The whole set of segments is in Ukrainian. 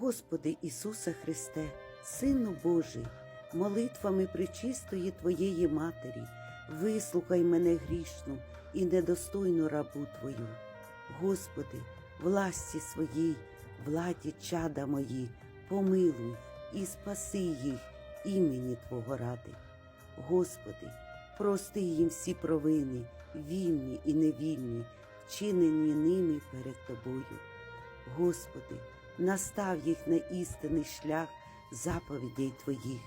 Господи Ісусе Христе, Сину Божий, молитвами причистої Твоєї Матері, вислухай мене грішну і недостойну рабу Твою. Господи, власті своїй, владі чада мої, помилуй і спаси їх імені Твого ради. Господи, прости їм всі провини, вільні і невільні, вчинені ними перед Тобою. Господи, настав їх на істинний шлях заповідей Твоїх,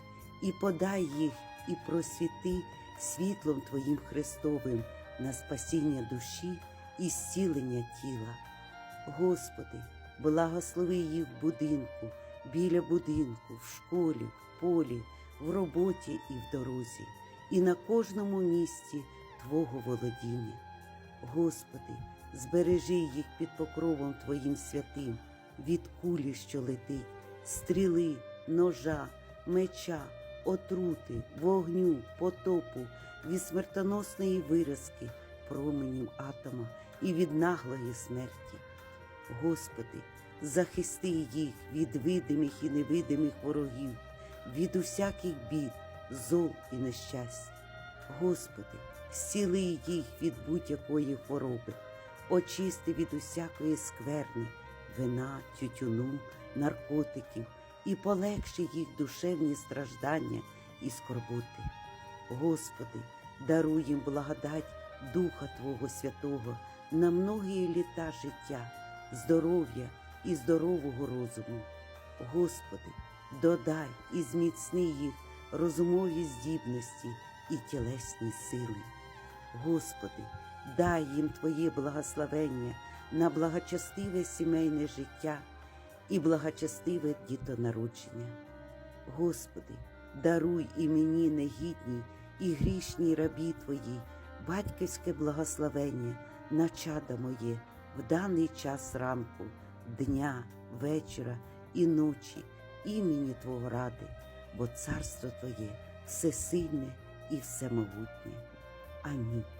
і подай їх, і просвіти світлом Твоїм Христовим на спасіння душі і зцілення тіла. Господи, благослови їх в будинку, біля будинку, в школі, в полі, в роботі і в дорозі, і на кожному місці Твого володіння. Господи, збережи їх під покровом Твоїм святим, від кулі, що летить, стріли, ножа, меча, отрути, вогню, потопу, від смертоносної виразки, променів атома і від наглої смерті. Господи, захисти їх від видимих і невидимих ворогів, від усяких бід, зол і нещасть. Господи, зціли їх від будь-якої хвороби, очисти від усякої скверни, вина, тютюну, наркотиків і полегши їх душевні страждання і скорботи. Господи, даруй їм благодать Духа Твого Святого на многії літа життя, здоров'я і здорового розуму. Господи, додай і зміцни їх розумові здібності і тілесні сили. Господи, дай їм Твоє благословення на благочестиве сімейне життя і благочестиве дітонародження. Господи, даруй і мені негідній і грішній рабі Твоїй батьківське благословення на чада моє в даний час ранку, дня, вечора і ночі імені Твого ради, бо царство Твоє всесильне і всемогутнє. Амінь.